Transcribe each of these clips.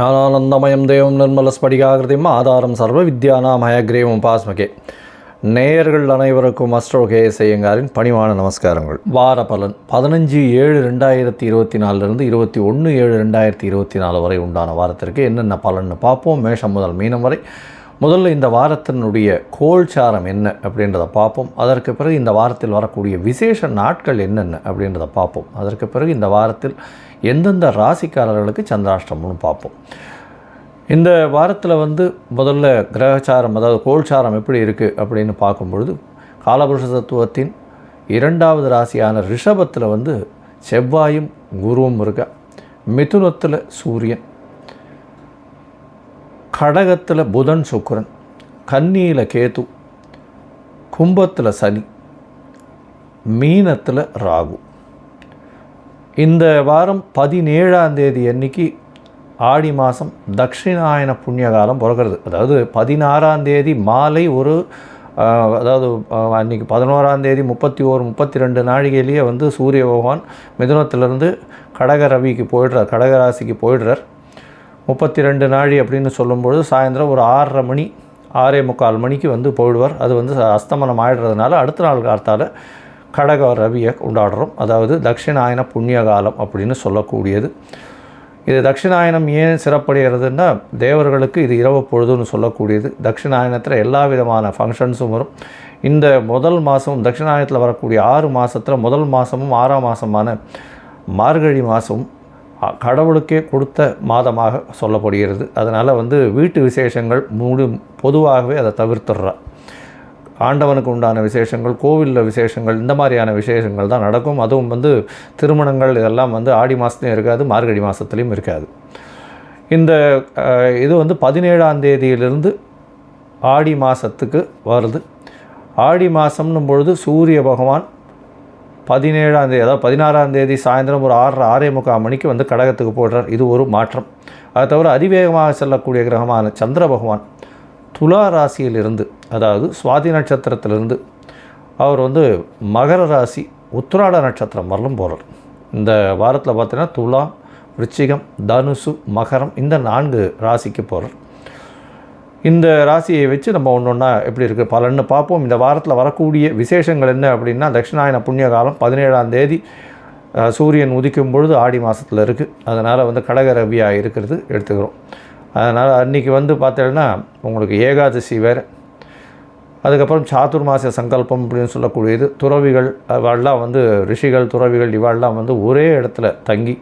ஞானானந்தமயம் தேவம் நிர்மலஸ்படிகாகிருதிம் ஆதாரம் சர்வ வித்யானாம் ஹயக்ரீவம் பாஸ்மகே நேயர்கள் அனைவருக்கும் அஸ்ட்ரோ கேஎஸ் ஐயங்காரின் பணிவான நமஸ்காரங்கள். வார பலன் பதினஞ்சு ஏழு ரெண்டாயிரத்தி இருபத்தி நாலுலேருந்து இருபத்தி ஒன்று ஏழு ரெண்டாயிரத்தி இருபத்தி நாலு வரை உண்டான வாரத்திற்கு என்னென்ன பலன்னு பார்ப்போம். மேஷம் முதல் மீனம் வரை. முதல்ல இந்த வாரத்தினுடைய கோல்சாரம் என்ன அப்படின்றத பார்ப்போம். அதற்கு பிறகு இந்த வாரத்தில் வரக்கூடிய விசேஷ நாட்கள் என்னென்ன அப்படின்றத பார்ப்போம். அதற்கு பிறகு இந்த வாரத்தில் எந்தெந்த ராசிக்காரர்களுக்கு சந்திராஷ்டமம்னு பார்ப்போம். இந்த வாரத்தில் வந்து முதல்ல கிரகச்சாரம் அதாவது கோல்சாரம் எப்படி இருக்குது அப்படின்னு பார்க்கும்பொழுது காலபுருஷ தத்துவத்தின் இரண்டாவது ராசியான ரிஷபத்தில் வந்து செவ்வாயும் குருவும் இருக்க மிதுனத்தில் சூரியன் கடகத்தில் புதன் சுக்கரன் கன்னியில் கேது கும்பத்தில் சனி மீனத்தில் ராகு. இந்த வாரம் பதினேழாம் தேதி அன்னைக்கு ஆடி மாதம் தட்சிணாயன புண்ணிய காலம் பிறக்கிறது. அதாவது பதினாறாம் தேதி மாலை ஒரு அதாவது அன்றைக்கி பதினோராம் தேதி முப்பத்தி ஓரு முப்பத்தி ரெண்டு நாழிகையிலேயே வந்து சூரிய பகவான் மிதுனத்திலேருந்து கடக ரவிக்கு போயிடுறார் கடக ராசிக்கு போயிடுறார். முப்பத்தி ரெண்டு நாழி அப்படின்னு சொல்லும்பொழுது சாயந்தரம் ஒரு ஆறரை மணி ஆறே முக்கால் மணிக்கு வந்து போயிடுவார். அது வந்து அஸ்தமனம் ஆயிடுறதுனால அடுத்த நாள் காலத்தால் கடக ரவியை கொண்டாடுறோம். அதாவது தட்சிணாயன புண்ணிய காலம் அப்படின்னு சொல்லக்கூடியது. இது தட்சிணாயனம் ஏன் சிறப்படைகிறதுன்னா தேவர்களுக்கு இது இரவு பொழுதுன்னு சொல்லக்கூடியது. தட்சிணாயனத்தில் எல்லா விதமான ஃபங்க்ஷன்ஸும் வரும். இந்த முதல் மாதம் தட்சிணாயனத்தில் வரக்கூடிய ஆறு மாதத்தில் முதல் மாதமும் ஆறாம் மாதமான மார்கழி மாதமும் கடவுளுக்கே கொடுத்த மாதமாக சொல்லப்படுகிறது. அதனால் வந்து வீட்டு விசேஷங்கள் முழு பொதுவாகவே அதை தவிர்த்துடுறா. ஆண்டவனுக்கு உண்டான விசேஷங்கள் கோவிலில் விசேஷங்கள் இந்த மாதிரியான விசேஷங்கள் தான் நடக்கும். அதுவும் வந்து திருமணங்கள் இதெல்லாம் வந்து ஆடி மாதத்துலையும் இருக்காது மார்கழி மாதத்துலேயும் இருக்காது. இந்த இது வந்து பதினேழாம் தேதியிலிருந்து ஆடி மாதத்துக்கு வருது. ஆடி மாதம்னும் பொழுது சூரிய பகவான் பதினேழாம் தேதி அதாவது பதினாறாம் தேதி சாயந்தரம் ஒரு ஆறரை ஆறே முக்கால் மணிக்கு வந்து கடகத்துக்கு போடுறார். இது ஒரு மாற்றம். அதை தவிர அதிவேகமாக செல்லக்கூடிய கிரகமான சந்திர பகவான் துலா ராசியிலிருந்து அதாவது சுவாதி நட்சத்திரத்திலிருந்து அவர் வந்து மகர ராசி உத்திராட நட்சத்திரம் வரலும் போகிறார் இந்த வாரத்தில் பார்த்தீங்கன்னா துலா விருச்சிகம் தனுசு மகரம் இந்த நான்கு ராசிக்கு போகிறார் இந்த ராசியை வச்சு நம்ம ஒன்று ஒன்றா எப்படி இருக்குது பலன்னு பார்ப்போம். இந்த வாரத்தில் வரக்கூடிய விசேஷங்கள் என்ன அப்படின்னா தட்சிணாயன புண்ணிய காலம் பதினேழாம் தேதி சூரியன் உதிக்கும் பொழுது ஆடி மாதத்தில் இருக்குது அதனால் வந்து கடக ரவியாக இருக்கிறது எடுத்துக்கிறோம். அதனால் அன்றைக்கி வந்து பார்த்தீங்கன்னா உங்களுக்கு ஏகாதசி வேறு அதுக்கப்புறம் சாதுர்மாச சங்கல்பம் அப்படின்னு சொல்லக்கூடியது. துறவிகள் இவாள்லாம் வந்து ரிஷிகள் துறவிகள் இவாள்லாம் வந்து ஒரே இடத்துல தங்கி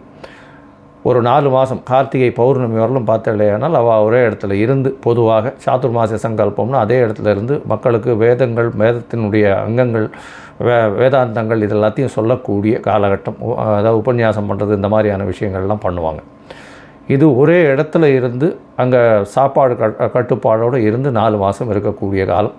ஒரு நாலு மாதம் கார்த்திகை பௌர்ணமி வரலும் பார்த்தலையானால் அவள் ஒரே இடத்துல இருந்து பொதுவாக சாதுர்மாச சங்கல்பம்னு அதே இடத்துல இருந்து மக்களுக்கு வேதங்கள் வேதத்தினுடைய அங்கங்கள் வே வேதாந்தங்கள் இது எல்லாத்தையும் சொல்லக்கூடிய காலகட்டம். அதாவது உபன்யாசம் பண்ணுறது இந்த மாதிரியான விஷயங்கள்லாம் பண்ணுவாங்க. இது ஒரே இடத்துல இருந்து அங்கே சாப்பாடு கட் கட்டுப்பாடோடு இருந்து நாலு மாதம் இருக்கக்கூடிய காலம்.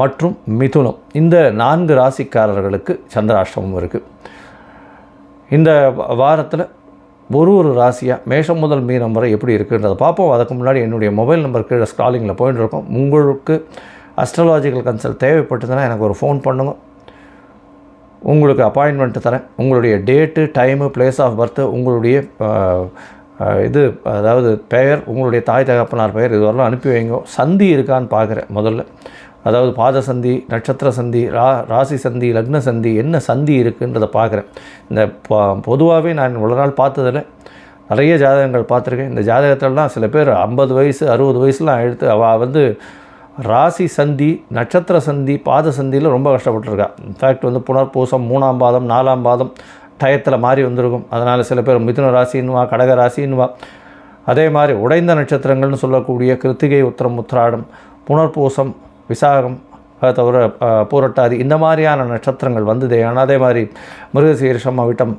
மற்றும் மிதுனம். இந்த நான்கு ராசிக்காரர்களுக்கு சந்திராஷ்டமம் இருக்குது இந்த வாரத்தில் ஒரு ஒரு ராசியாக மேஷம் முதல் மீனம் வரை எப்படி இருக்குன்றதை பார்ப்போம். அதுக்கு முன்னாடி என்னுடைய மொபைல் நம்பர் கீழே ஸ்க்ராலிங்கில் போயிட்டு இருக்கோம். உங்களுக்கு அஸ்ட்ராலாஜிக்கல் கன்சல்ட் தேவைப்பட்டதுன்னா எனக்கு ஒரு ஃபோன் பண்ணுங்க. உங்களுக்கு அப்பாயின்மெண்ட் தரேன். உங்களுடைய date time place of birth உங்களுடைய இது அதாவது பெயர் உங்களுடைய தாய் தகப்பனார் பெயர் இதுவரெல்லாம் அனுப்பி வைங்க. சந்தி இருக்கான்னு பார்க்குறேன் முதல்ல. அதாவது பாத சந்தி நட்சத்திர சந்தி ரா ராசி சந்தி லக்ன சந்தி என்ன சந்தி இருக்குன்றதை பார்க்குறேன். இந்த பொதுவாகவே நான் இவ்வளோ நாள் பார்த்ததில் நிறைய ஜாதகங்கள் பார்த்துருக்கேன். இந்த ஜாதகத்திலலாம் சில பேர் ஐம்பது வயசு அறுபது வயசுலாம் எடுத்து அவள் வந்து ராசி சந்தி நட்சத்திர சந்தி பாத சந்தியில் ரொம்ப கஷ்டப்பட்டுருக்கா. இன்ஃபேக்ட் வந்து புனர்பூசம் மூணாம் பாதம் நாலாம் பாதம் டயத்தில் மாறி வந்திருக்கும். அதனால் சில பேர் மிதுன ராசின்னுவா கடக ராசின்னுவா. அதே மாதிரி உடைந்த நட்சத்திரங்கள்னு சொல்லக்கூடிய கிருத்திகை உத்திரம் உத்திராடம் புனர்பூசம் விசாகம் அதை தவிர பூரட்டாதி இந்த மாதிரியான நட்சத்திரங்கள் வந்தது. ஆனால் அதே மாதிரி மிருகசீரிஷம் அவிட்டம்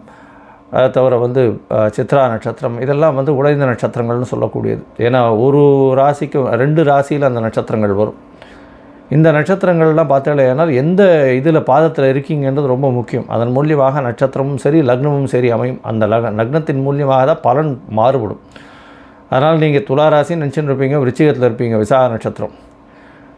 அதை தவிர வந்து சித்ரா நட்சத்திரம் இதெல்லாம் வந்து உடைந்த நட்சத்திரங்கள்னு சொல்லக்கூடியது. ஏன்னா ஒரு ராசிக்கும் ரெண்டு ராசியில் அந்த நட்சத்திரங்கள் வரும். இந்த நட்சத்திரங்கள்லாம் பார்த்தாலேனால் எந்த இதில் பாதத்தில் இருக்கீங்கன்றது ரொம்ப முக்கியம். அதன் மூலியமாக நட்சத்திரமும் சரி லக்னமும் சரி அமையும். அந்த லக லக்னத்தின் மூலியமாக தான் பலன் மாறுபடும். அதனால் நீங்கள் துளாராசின்னு நினச்சின்னு இருப்பீங்க விருச்சிகத்தில் இருப்பீங்க விசாக நட்சத்திரம்.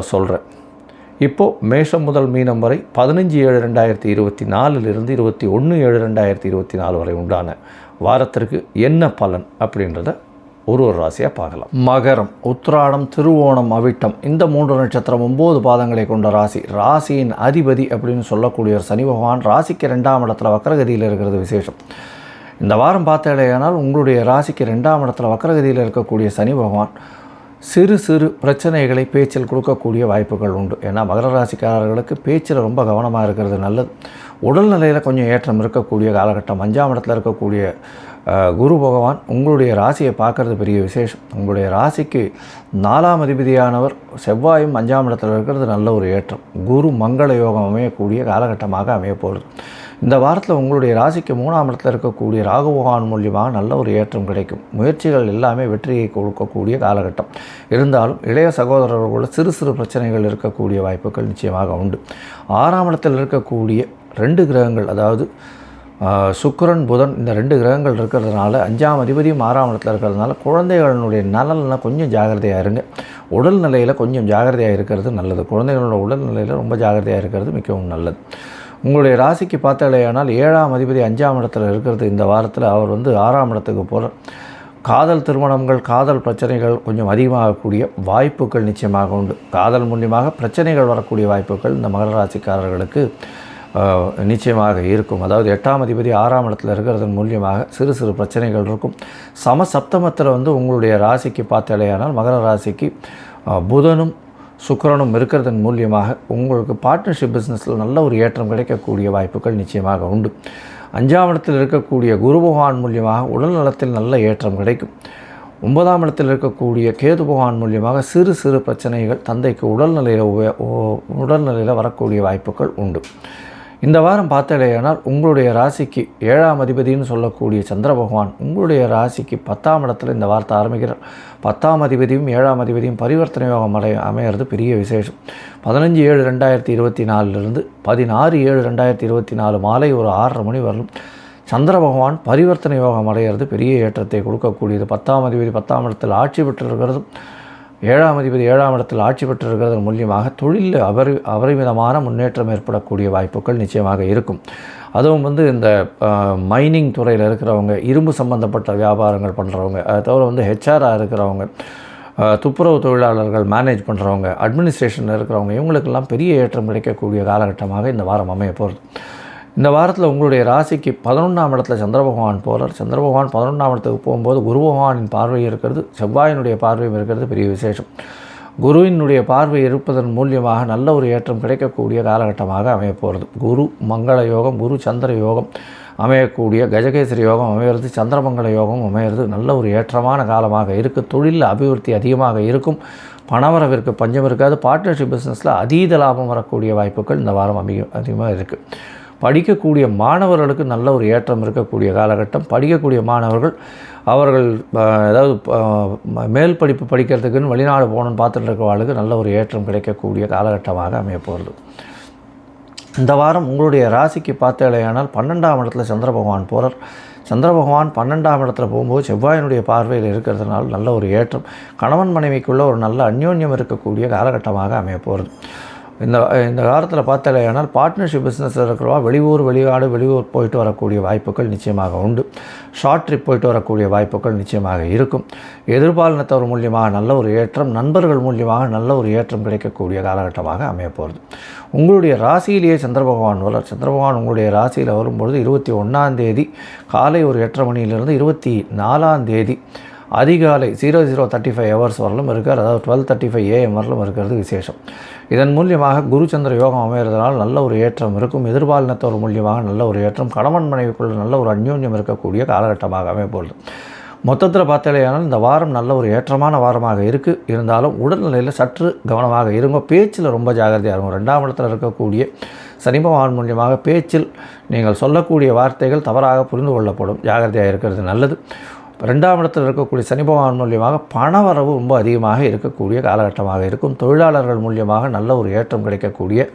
சொல்கிறேன் இப்போது மேஷம் முதல் மீனம் வரை பதினஞ்சு ஏழு ரெண்டாயிரத்தி இருபத்தி நாலுலேருந்து இருபத்தி ஒன்று ஏழு ரெண்டாயிரத்தி இருபத்தி நாலு வரை உண்டான வாரத்திற்கு என்ன பலன் அப்படின்றத ஒரு ஒரு ராசியாக பார்க்கலாம். மகரம் உத்திராடம் திருவோணம் அவிட்டம் இந்த மூன்று நட்சத்திரம் ஒம்பது பாதங்களை கொண்ட ராசி. ராசியின் அதிபதி அப்படின்னு சொல்லக்கூடிய ஒரு சனி பகவான் ராசிக்கு ரெண்டாம் இடத்துல வக்கரகதியில் இருக்கிறது விசேஷம். இந்த வாரம் பார்த்தாலேயானால் உங்களுடைய ராசிக்கு ரெண்டாம் இடத்துல வக்கரகதியில் இருக்கக்கூடிய சனி பகவான் சிறு சிறு பிரச்சனைகளை பேச்சில் கொடுக்கக்கூடிய வாய்ப்புகள் உண்டு. ஏன்னா மகர ராசிக்காரர்களுக்கு பேச்சில் ரொம்ப கவனமாக இருக்கிறது நல்லது. உடல்நிலையில் கொஞ்சம் ஏற்றம் இருக்கக்கூடிய காலகட்டம் அஞ்சாம் இடத்துல இருக்கக்கூடிய குரு பகவான் உங்களுடைய ராசியை பார்க்கறது பெரிய விசேஷம். உங்களுடைய ராசிக்கு நாலாம் அதிபதியானவர் செவ்வாயும் அஞ்சாம் இடத்துல இருக்கிறது நல்ல ஒரு ஏற்றம். குரு மங்கள யோகம் அமையக்கூடிய காலகட்டமாக அமையப்போகிறது இந்த வாரத்தில் உங்களுடைய ராசிக்கு மூணாம் இடத்துல இருக்கக்கூடிய ராகுபகவான் மூலியமாக நல்ல ஒரு ஏற்றம் கிடைக்கும். முயற்சிகள் எல்லாமே வெற்றியை கொடுக்கக்கூடிய காலகட்டம். இருந்தாலும் இளைய சகோதரர்களோட சிறு சிறு பிரச்சனைகள் இருக்கக்கூடிய வாய்ப்புகள் நிச்சயமாக உண்டு. ஆறாம் இடத்தில் இருக்கக்கூடிய ரெண்டு கிரகங்கள் அதாவது சுக்கரன் புதன் இந்த ரெண்டு கிரகங்கள் இருக்கிறதுனால அஞ்சாம் அதிபதியும் ஆறாம் இடத்துல இருக்கிறதுனால குழந்தைகளினுடைய நலனில் கொஞ்சம் ஜாகிரதையாக இருங்க. உடல்நிலையில் கொஞ்சம் ஜாகிரதையாக இருக்கிறது நல்லது. குழந்தைகளோட உடல்நிலையில் ரொம்ப ஜாகிரதையாக இருக்கிறது மிகவும் நல்லது. உங்களுடைய ராசிக்கு பார்த்தாலேயானால் ஏழாம் அதிபதி அஞ்சாம் இடத்துல இருக்கிறது. இந்த வாரத்தில் அவர் வந்து ஆறாம் இடத்துக்கு போகிறார் காதல் திருமணங்கள் காதல் பிரச்சனைகள் கொஞ்சம் அதிகமாகக்கூடிய வாய்ப்புகள் நிச்சயமாக உண்டு. காதல் மூலியமாக பிரச்சனைகள் வரக்கூடிய வாய்ப்புகள் இந்த மகர ராசிக்காரர்களுக்கு நிச்சயமாக இருக்கும். அதாவது எட்டாம் அதிபதி ஆறாம் இடத்துல இருக்கிறதன் மூலியமாக சிறு சிறு பிரச்சனைகள் இருக்கும். சம சப்தமத்தில் வந்து உங்களுடைய ராசிக்கு பார்த்தாலேயானால் மகர ராசிக்கு புதனும் சுக்கிரனும் இருக்கிறதன் மூலியமாக உங்களுக்கு பார்ட்னர்ஷிப் பிஸ்னஸில் நல்ல ஒரு ஏற்றம் கிடைக்கக்கூடிய வாய்ப்புகள் நிச்சயமாக உண்டு. அஞ்சாம் இடத்தில் இருக்கக்கூடிய குரு பகவான் மூலியமாக உடல் நலத்தில் நல்ல ஏற்றம் கிடைக்கும். ஒன்பதாம் இடத்தில் இருக்கக்கூடிய கேது பகவான் மூலியமாக சிறு சிறு பிரச்சனைகள் தந்தைக்கு உடல்நிலையில் உடல்நிலையில் வரக்கூடிய வாய்ப்புகள் உண்டு. இந்த வாரம் பார்த்தாலேயானால் உங்களுடைய ராசிக்கு ஏழாம் அதிபதினு சொல்லக்கூடிய சந்திர பகவான் உங்களுடைய ராசிக்கு பத்தாம் இடத்துல இந்த வார்த்தை ஆரம்பிக்கிறார். பத்தாம் அதிபதியும் ஏழாம் அதிபதியும் பரிவர்த்தனை யோகம் அடைய அமையிறது பெரிய விசேஷம். பதினஞ்சு ஏழு ரெண்டாயிரத்தி இருபத்தி நாலுலேருந்து பதினாறு ஏழு ரெண்டாயிரத்தி இருபத்தி நாலு மாலை ஒரு ஆறரை மணி வரலும் சந்திர பகவான் பரிவர்த்தனை யோகம் அடைகிறது பெரிய ஏற்றத்தை கொடுக்கக்கூடியது. பத்தாம் அதிபதி பத்தாம் இடத்தில் ஆட்சி பெற்றிருக்கிறதும் ஏழாம் அதிபதி ஏழாம் இடத்தில் ஆட்சி பெற்றிருக்கிறது மூலியமாக தொழிலில் அபரி அபரிமிதமான முன்னேற்றம் ஏற்படக்கூடிய வாய்ப்புகள் நிச்சயமாக இருக்கும். அதுவும் வந்து இந்த மைனிங் துறையில் இருக்கிறவங்க இரும்பு சம்பந்தப்பட்ட வியாபாரங்கள் பண்ணுறவங்க அதை தவிர வந்து ஹெச்ஆராக இருக்கிறவங்க துப்புரவு தொழிலாளர்கள் மேனேஜ் பண்ணுறவங்க அட்மினிஸ்ட்ரேஷனில் இருக்கிறவங்க இவங்களுக்கெல்லாம் பெரிய ஏற்றம் கிடைக்கக்கூடிய காலகட்டமாக இந்த வாரம் அமைய போகிறது இந்த வாரத்தில் உங்களுடைய ராசிக்கு பதினொன்றாம் இடத்துல சந்திர பகவான் போகிறார் சந்திர பகவான் பதினொன்றாம் இடத்துக்கு போகும்போது குரு பகவானின் பார்வை இருக்கிறது செவ்வாயினுடைய பார்வையும் இருக்கிறது பெரிய விசேஷம். குருவினுடைய பார்வை இருப்பதன் மூலியமாக நல்ல ஒரு ஏற்றம் கிடைக்கக்கூடிய காலகட்டமாக அமையப்போகிறது குரு மங்கள யோகம் குரு சந்திர யோகம் அமையக்கூடிய கஜகேசரி யோகம் அமையிறது சந்திரமங்கல யோகம் அமையிறது நல்ல ஒரு ஏற்றமான காலமாக இருக்குது தொழிலில் அபிவிருத்தி அதிகமாக இருக்கும். பணவரவிற்கு பஞ்சம் இருக்காது. பார்ட்னர்ஷிப் பிஸ்னஸில் அதீத லாபம் வரக்கூடிய வாய்ப்புகள் இந்த வாரம் அதிக அதிகமாக இருக்குது படிக்கக்கூடிய மாணவர்களுக்கு நல்ல ஒரு ஏற்றம் இருக்கக்கூடிய காலகட்டம். படிக்கக்கூடிய மாணவர்கள் அவர்கள் ஏதாவது மேல் படிப்பு படிக்கிறதுக்குன்னு வெளிநாடு போகணும்னு பார்த்துட்டு இருக்கிறவர்களுக்கு நல்ல ஒரு ஏற்றம் கிடைக்கக்கூடிய காலகட்டமாக அமையப்போகிறது இந்த வாரம் உங்களுடைய ராசிக்கு பார்த்தேலையானால் பன்னெண்டாம் இடத்துல சந்திர பகவான் போகிறார் சந்திர பகவான் பன்னெண்டாம் இடத்துல போகும்போது செவ்வாயினுடைய பார்வையில் இருக்கிறதுனால நல்ல ஒரு ஏற்றம். கணவன் மனைவிக்குள்ள ஒரு நல்ல அந்யோன்யம் இருக்கக்கூடிய காலகட்டமாக அமைய போகிறது. இந்த இந்த காலத்தில் பார்த்தாலேயானால் பார்ட்னர்ஷிப் பிஸ்னஸில் இருக்கிறவா வெளியூர் வெளிநாடு வெளியூர் போயிட்டு வரக்கூடிய வாய்ப்புகள் நிச்சயமாக உண்டு. ஷார்ட் ட்ரிப் போயிட்டு வரக்கூடிய வாய்ப்புகள் நிச்சயமாக இருக்கும். எதிர்பாலினத்தவர் மூலியமாக நல்ல ஒரு ஏற்றம் நண்பர்கள் மூலியமாக நல்ல ஒரு ஏற்றம் கிடைக்கக்கூடிய காலகட்டமாக அமையப்போகிறது உங்களுடைய ராசியிலேயே சந்திர பகவான் வளர் சந்திர பகவான் உங்களுடைய ராசியில் வரும்பொழுது இருபத்தி ஒன்றாம் தேதி காலை ஒரு எட்டரை மணியிலிருந்து இருபத்தி நாலாம் தேதி அதிகாலை zero zero thirty five hours வரலும் இருக்கார். அதாவது டுவெல் தேர்ட்டி ஃபைவ் ஏஎம் வரலும் இருக்கிறது விசேஷம். இதன் மூலியமாக குருச்சந்திர யோகம் அமைகிறதுனால் நல்ல ஒரு ஏற்றம் இருக்கும். எதிர்பாலினத்தவர் மூலியமாக நல்ல ஒரு ஏற்றம் கணவன் மனைவிக்குள்ள நல்ல ஒரு அந்யோன்யம் இருக்கக்கூடிய காலகட்டமாக அமையப்போகுது. மொத்தத்தில் பார்த்தாலேயானால் இந்த வாரம் நல்ல ஒரு ஏற்றமான வாரமாக இருக்குது இருந்தாலும் உடல்நிலையில் சற்று கவனமாக இருங்க. பேச்சில் ரொம்ப ஜாகிரதையாக இருக்கும் ரெண்டாம் இடத்துல இருக்கக்கூடிய சனிபவான் மூலியமாக பேச்சில் நீங்கள் சொல்லக்கூடிய வார்த்தைகள் தவறாக புரிந்து கொள்ளப்படும். ஜாகிரதையாக இருக்கிறது நல்லது. ரெண்டாம் இடத்தில் இருக்கக்கூடிய சனி பகவான் மூலியமாக பணவரவு ரொம்ப அதிகமாக இருக்கக்கூடிய காலகட்டமாக இருக்கும். தொழிலாளர்கள் மூலியமாக நல்ல ஒரு ஏற்றம் கிடைக்கக்கூடிய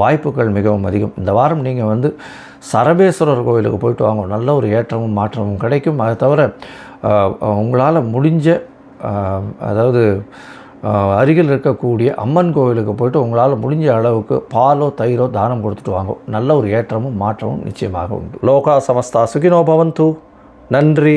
வாய்ப்புகள் மிகவும் அதிகம். இந்த வாரம் நீங்கள் வந்து சரபேஸ்வரர் கோவிலுக்கு போயிட்டு வாங்க. நல்ல ஒரு ஏற்றமும் மாற்றமும் கிடைக்கும். அதை தவிர உங்களால் முடிஞ்ச அதாவது அருகில் இருக்கக்கூடிய அம்மன் கோவிலுக்கு போயிட்டு உங்களால் முடிஞ்ச அளவுக்கு பாலோ தயிரோ தானம் கொடுத்துட்டு வாங்க. நல்ல ஒரு ஏற்றமும் மாற்றமும் நிச்சயமாக உண்டு. லோகா சமஸ்தா சுகினோ பவந்து. நன்றி.